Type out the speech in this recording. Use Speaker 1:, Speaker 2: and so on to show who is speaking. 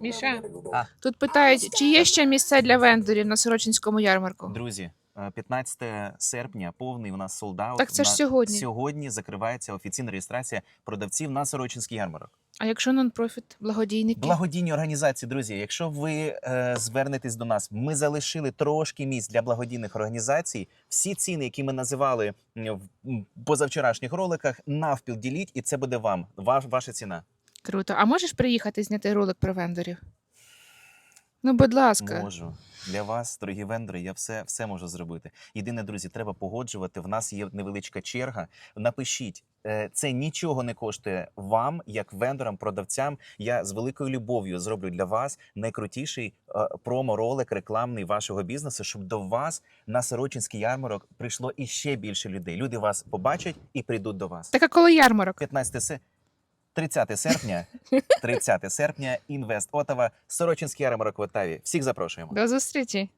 Speaker 1: Міша,
Speaker 2: А.
Speaker 1: тут питають, чи є ще місця для вендорів на Сорочинському ярмарку?
Speaker 2: Друзі, е, 15 серпня повний у нас солдат.
Speaker 1: Так це ж сьогодні.
Speaker 2: Сьогодні закривається офіційна реєстрація продавців на Сорочинський ярмарок.
Speaker 1: А якщо нон-профіт, благодійники?
Speaker 2: Благодійні організації, друзі. Якщо ви е, звернетесь до нас, ми залишили трошки місць для благодійних організацій. Всі ціни, які ми називали м, в м, позавчорашніх роликах, навпіл діліть, і це буде вам. Ваш, ваша ціна.
Speaker 1: Круто. А можеш приїхати зняти ролик про вендорів? Ну, будь ласка.
Speaker 2: Можу для вас, дорогі вендори. Я все, все можу зробити. Єдине, друзі, треба погоджувати. В нас є невеличка черга. Напишіть. е, Це нічого не коштує вам, як вендорам, продавцям. Я з великою любов'ю зроблю для вас найкрутіший е, промо-ролик рекламний вашого бізнесу, щоб до вас на Сорочинський ярмарок прийшло іще більше людей. Люди вас побачать і прийдуть до вас.
Speaker 1: Так а коли ярмарок?
Speaker 2: 15 се... 30 серпня, 30 серпня, Інвест Отава, Сорочинський ярмарок в Отаві. Всіх запрошуємо.
Speaker 1: До зустрічі!